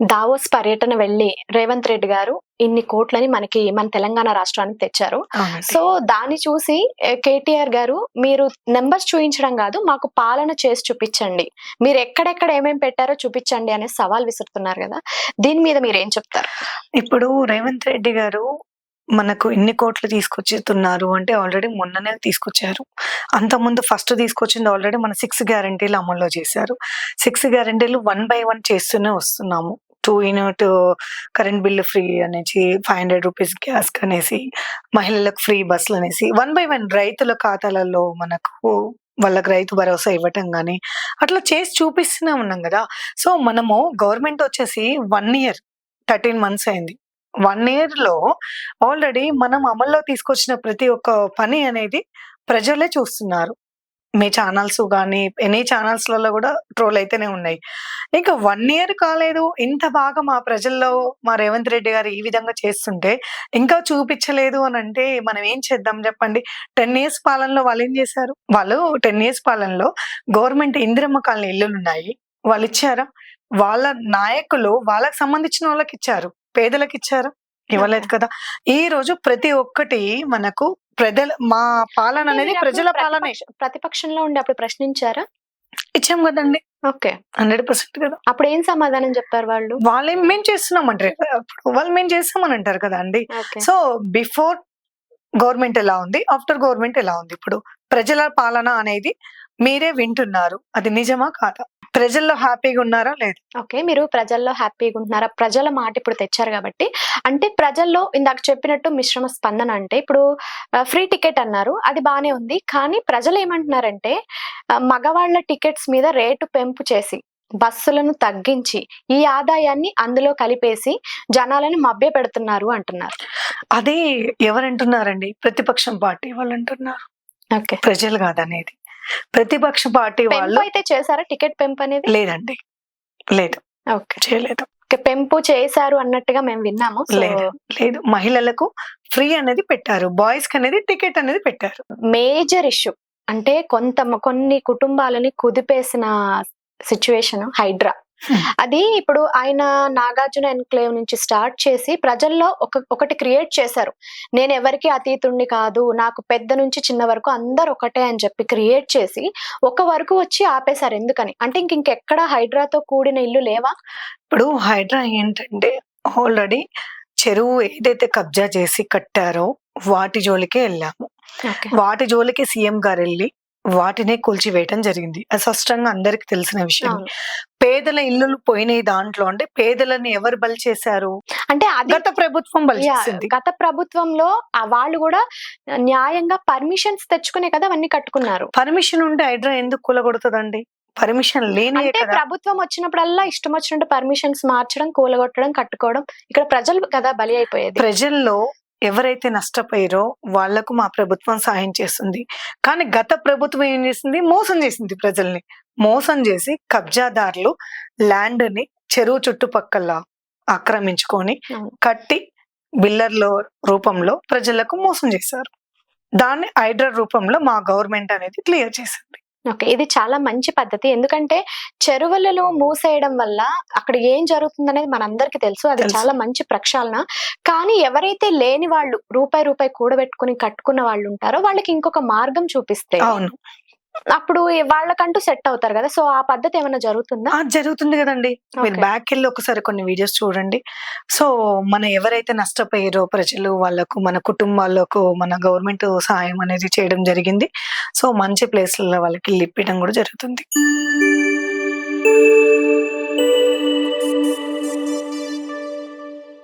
Davos పర్యటన వెళ్ళి రేవంత్ రెడ్డి గారు ఇన్ని కోట్లని మనకి మన తెలంగాణ రాష్ట్రానికి తెచ్చారు. సో దాన్ని చూసి కేటీఆర్ గారు మీరు నెంబర్స్ చూపించడం కాదు మాకు పాలన చేసి చూపించండి. మీరు ఎక్కడెక్కడ ఏమేమి పెట్టారో చూపించండి అనే సవాల్ విసురుతున్నారు కదా. దీని మీద మీరు ఏం చెప్తారు? ఇప్పుడు రేవంత్ రెడ్డి గారు మనకు ఎన్ని కోట్లు తీసుకొచ్చుతున్నారు అంటే ఆల్రెడీ మొన్ననే తీసుకొచ్చారు. అంతకుముందు ఫస్ట్ తీసుకొచ్చింది ఆల్రెడీ మన సిక్స్ గ్యారంటీలు అమల్లో చేశారు. సిక్స్ గ్యారంటీలు వన్ బై వన్ చేస్తూనే వస్తున్నాము. Two unit current bill free అనేసి ఫైవ్ హండ్రెడ్ రూపీస్ గ్యాస్ అనేసి మహిళలకు ఫ్రీ బస్సులు అనేసి వన్ బై వన్ రైతుల ఖాతాలలో మనకు వాళ్ళకి రైతు భరోసా ఇవ్వటం కానీ అట్లా చేసి చూపిస్తూనే ఉన్నాం కదా. సో మనము గవర్నమెంట్ వచ్చేసి వన్ ఇయర్ థర్టీన్ మంత్స్ అయింది. వన్ ఇయర్లో ఆల్రెడీ మనం అమల్లో తీసుకొచ్చిన ప్రతి ఒక్క పని అనేది ప్రజలే చూస్తున్నారు. మీ ఛానల్స్ కానీ ఎనీ ఛానల్స్లలో కూడా ట్రోల్ అయితేనే ఉన్నాయి. ఇంకా వన్ ఇయర్ కాలేదు ఇంత బాగా మా ప్రజల్లో మా రేవంత్ రెడ్డి గారు ఈ విధంగా చేస్తుంటే ఇంకా చూపించలేదు అని అంటే మనం ఏం చేద్దాం చెప్పండి? టెన్ ఇయర్స్ పాలనలో వాళ్ళు ఏం చేశారు? వాళ్ళు టెన్ ఇయర్స్ పాలనలో గవర్నమెంట్ ఇందిరమ్మ కాలనీ ఇల్లులు ఉన్నాయి. వాళ్ళు ఇచ్చారా? వాళ్ళ నాయకులు వాళ్ళకి సంబంధించిన వాళ్ళకి ఇచ్చారు. పేదలకు ఇచ్చారు. ఇవ్వలేదు కదా? ఈ రోజు ప్రతి ఒక్కటి మనకు ప్రజల మా పాలన అనేది ప్రజల పాలనే. ప్రతిపక్ష- ప్రతిపక్షంలో ఉండి అప్పుడు ప్రశ్నించారా? ఇచ్చాం కదండి. ఓకే. హండ్రెడ్ పర్సెంట్ కదా. అప్పుడు ఏం సమాధానం చెప్పారు వాళ్ళు? వాళ్ళు ఏం మేము చేస్తున్నాం అంటే వాళ్ళు మేము చేస్తామని అంటారు కదా అండి. సో బిఫోర్ గవర్నమెంట్ ఎలా ఉంది ఆఫ్టర్ గవర్నమెంట్ ఎలా ఉంది ఇప్పుడు? ప్రజల పాలన అనేది మీరే వింటున్నారు అది నిజమా కాదా? ప్రజల్లో హ్యాపీగా ఉన్నారా? లేదా. ఓకే. మీరు ప్రజల్లో హ్యాపీగా ఉంటున్నారా? ప్రజల మాట ఇప్పుడు తెచ్చారు కాబట్టి. అంటే ప్రజల్లో ఇందాక చెప్పినట్టు మిశ్రమ స్పందన అంటే ఇప్పుడు ఫ్రీ టికెట్ అన్నారు. అది బానే ఉంది. కానీ ప్రజలు ఏమంటున్నారంటే మగవాళ్ళ టికెట్స్ మీద రేటు పెంపు చేసి బస్సులను తగ్గించి ఈ ఆదాయాన్ని అందులో కలిపేసి జనాలను మభ్య పెడుతున్నారు అంటున్నారు. అదే ఎవరంటున్నారండి? ప్రతిపక్షం పార్టీ వాళ్ళు అంటున్నారు ఓకే. ప్రజలు కాదనేది. ప్రతిపక్ష పార్టీ వాళ్ళు అయితే చేశారా? టికెట్ పెంపు అనేది? లేదండి. లేదు. ఓకే. చేయలేదు. పెంపు చేశారు అన్నట్టుగా మేము విన్నాము. లేదు. లేదు. మహిళలకు ఫ్రీ అనేది పెట్టారు. బాయ్స్కి అనేది టికెట్ అనేది పెట్టారు. Major issue. అంటే కొంత కొన్ని కుటుంబాలని కుదిపేసిన సిచ్యువేషన్ హైడ్రా. అది ఇప్పుడు ఆయన నాగార్జున ఎన్క్లేవ్ నుంచి స్టార్ట్ చేసి ప్రజల్లో ఒక ఒకటి క్రియేట్ చేశారు. నేను ఎవరికి అతీతుణ్ణి కాదు నాకు పెద్ద నుంచి చిన్న వరకు అందరు ఒకటే అని చెప్పి క్రియేట్ చేసి ఒక వరకు వచ్చి ఆపేశారు ఎందుకని? అంటే ఇంక ఇంకెక్కడ హైడ్రాతో కూడిన ఇల్లు లేవా? ఇప్పుడు హైడ్రా ఏంటంటే ఆల్రెడీ చెరువు ఏదైతే కబ్జా చేసి కట్టారో వాటి జోలికే వెళ్ళాము. వాటి జోలికి సీఎం గారు వెళ్ళి వాటినే కూల్చివేయటం జరిగింది. అది స్పష్టంగా అందరికి తెలిసిన విషయం. పేదల ఇల్లులు పోయినాయి దాంట్లో. అంటే పేదలని ఎవరు బలి చేశారు? అంటే గత ప్రభుత్వం బలి చేసింది. గత ప్రభుత్వంలో వాళ్ళు కూడా న్యాయంగా పర్మిషన్స్ తెచ్చుకునే కదా అవన్నీ కట్టుకున్నారు. పర్మిషన్ ఉంటే హైడ్రా ఎందుకు కూలగొడుతుందండి? పర్మిషన్ లేని అంటే ప్రభుత్వం వచ్చినప్పుడల్లా ఇష్టం వచ్చినట్టు పర్మిషన్స్ మార్చడం కూలగొట్టడం కట్టుకోవడం ఇక్కడ ప్రజలు కదా బలి అయిపోయేది. ప్రజల్లో ఎవరైతే నష్టపోయారో వాళ్ళకు మా ప్రభుత్వం సాయం చేస్తుంది. కానీ గత ప్రభుత్వం ఏం చేసింది? మోసం చేసింది ప్రజల్ని. మోసం చేసి కబ్జాదారులు ల్యాండ్ని చెరువు చుట్టుపక్కల ఆక్రమించుకొని. కట్టి బిల్లర్ల రూపంలో ప్రజలకు మోసం చేశారు. దాన్ని హైడ్రా రూపంలో మా గవర్నమెంట్ అనేది క్లియర్ చేసింది. ఓకే. ఇది చాలా మంచి పద్ధతి. ఎందుకంటే చెరువులను మూసేయడం వల్ల అక్కడ ఏం జరుగుతుంది అనేది మనందరికి తెలుసు. అది. చాలా మంచి ప్రక్షాళన. కానీ ఎవరైతే లేని వాళ్ళు రూపాయి రూపాయి కూడబెట్టుకుని కట్టుకున్న వాళ్ళు ఉంటారో వాళ్ళకి ఇంకొక మార్గం చూపిస్తే అప్పుడు వాళ్ళకంటూ సెట్ అవుతారు కదా. సో ఆ పద్ధతి ఏమైనా జరుగుతుందా? జరుగుతుంది కదండి. మీరు. బ్యాక్ వెళ్ళి ఒకసారి కొన్ని వీడియోస్ చూడండి. సో మన ఎవరైతే నష్టపోయారో ప్రజలు వాళ్ళకు మన కుటుంబాలకు మన గవర్నమెంట్ సహాయం అనేది చేయడం జరిగింది. సో మంచి ప్లేస్లలో వాళ్ళకి ఇల్లు ఇప్పించడం కూడా జరుగుతుంది.